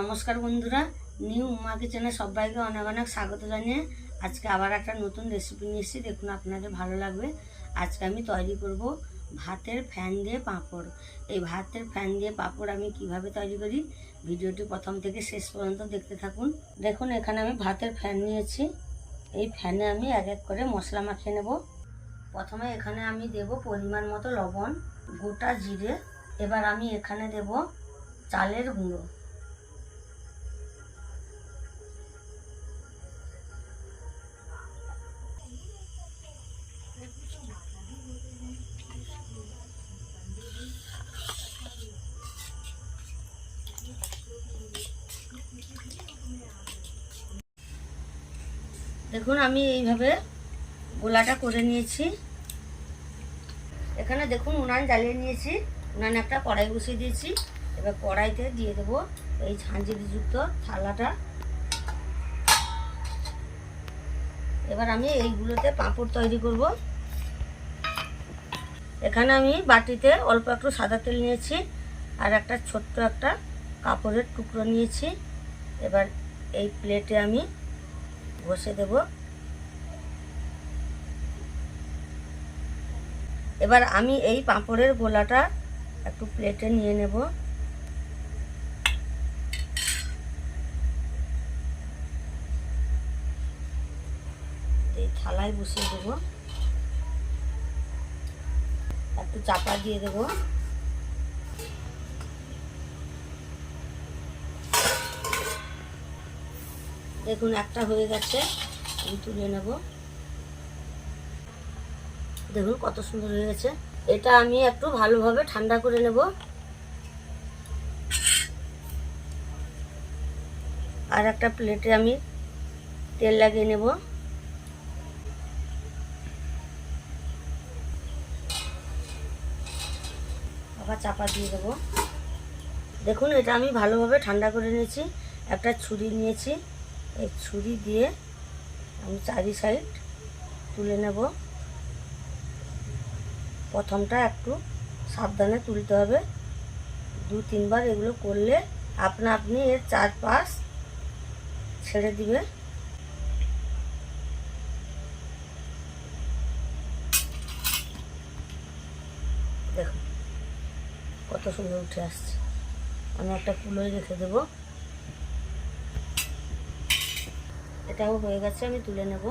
নমস্কার বন্ধুরা, নিউ উমা কিচেনে সবাইকে অনেক অনেক স্বাগত জানিয়ে আজকে আবার একটা নতুন রেসিপি নিয়ে এসেছি। দেখুন, আপনাদের ভালো লাগবে। আজকে আমি তৈরি করব ভাতের ফ্যান দিয়ে পাঁপড়। এই ভাতের ফ্যান দিয়ে পাঁপড় আমি কীভাবে তৈরি করি, ভিডিওটি প্রথম থেকে শেষ পর্যন্ত দেখতে থাকুন। দেখুন, এখানে আমি ভাতের ফ্যান নিয়েছি। এই ফ্যানে আমি এক এক করে মশলা মাখিয়ে নেব। প্রথমে এখানে আমি দেব পরিমাণ মতো লবণ, গোটা জিরে। এবার আমি এখানে দেব চালের গুঁড়ো। দেখুন, আমি এইভাবে গোলাটা করে নিয়েছি। এখানে দেখুন, উনান জ্বালিয়ে নিয়েছি। উনানে একটা কড়াই বসিয়ে দিয়েছি। এবার কড়াইতে দিয়ে দেবো এই ঝাঁঝরিযুক্ত থালাটা। এবার আমি এইগুলোতে পাঁপড় তৈরি করব। এখানে আমি বাটিতে অল্প একটু সাদা তেল নিয়েছি আর একটা ছোট্ট একটা কাপড়ের টুকরো নিয়েছি। এবার এই প্লেটে আমি ঘষে দেব। এবার আমি এই পাঁপড়ের গোলাটা একটু প্লেটে নিয়ে নেব। এই থালায় বসিয়ে দেবো। একটু চাপা দিয়ে দেবো। দেখুন, একটা হয়ে গেছে। আমি তুলে নেব। দেখুন, কত সুন্দর হয়ে গেছে। এটা আমি একটু ভালোভাবে ঠান্ডা করে নেব। আর একটা প্লেটে আমি তেল লাগিয়ে নেব। আবার চাপা দিয়ে দেবো। দেখুন, এটা আমি ভালোভাবে ঠান্ডা করে নিয়েছি। একটা ছুরি নিয়েছি। এই ছুরি দিয়ে আমি চারি সাইড তুলে নেব। প্রথমটা একটু সাবধানে তুলতে হবে। দু, তিনবার এগুলো করলে আপনা আপনি এর চারপাশ ছেড়ে দিবে। দেখুন, কত সুন্দর উঠে আসছে। আমি একটা কুলোয় রেখে দেবো। এটাও হয়ে গেছে আমি তুলে নেব।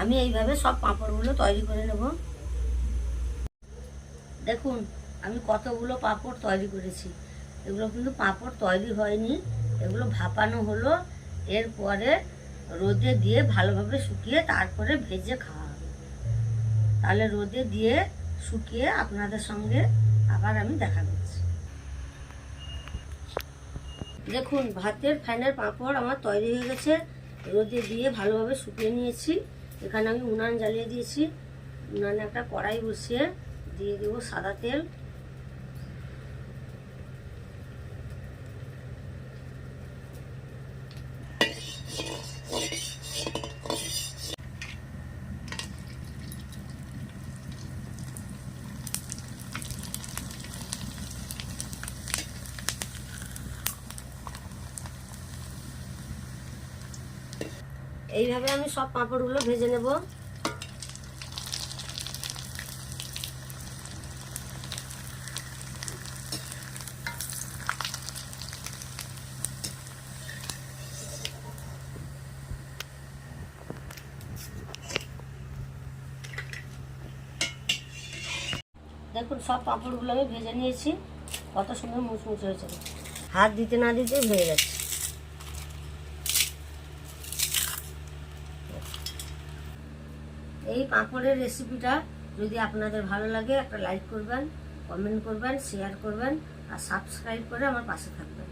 আমি এইভাবে সব পাঁপড়গুলো তৈরি করে নেব। দেখুন, আমি কতগুলো পাঁপড় তৈরি করেছি। এগুলো কিন্তু পাঁপড় তৈরি হয়নি, এগুলো ভাপানো হলো। এরপরে রোদে দিয়ে ভালোভাবে শুকিয়ে তারপরে ভেজে খাওয়া হবে। তাহলে রোদে দিয়ে শুকিয়ে আপনাদের সঙ্গে আবার আমি দেখা করছি। দেখুন, ভাতের ফ্যানের পাঁপড় আমার তৈরি হয়ে গেছে। রোদে দিয়ে ভালোভাবে শুকিয়ে নিয়েছি। এখানে আমি উনান জ্বালিয়ে দিয়েছি। উনানে একটা কড়াই বসিয়ে দিয়ে দেবো সাদা তেল। এইভাবে আমি সব পাঁপড়গুলো ভেজে নেব। দেখুন, সব পাঁপড়গুলো আমি ভেজে নিয়েছি। কত সুন্দর মুচমুচে হয়েছে। হাত দিতে না দিতেই হয়ে যাচ্ছে। এই পাঁপড়ের রেসিপিটা যদি আপনাদের ভালো লাগে, একটা লাইক করবেন কমেন্ট করবেন শেয়ার করবেন, আর সাবস্ক্রাইব করে আমার পাশে থাকবেন।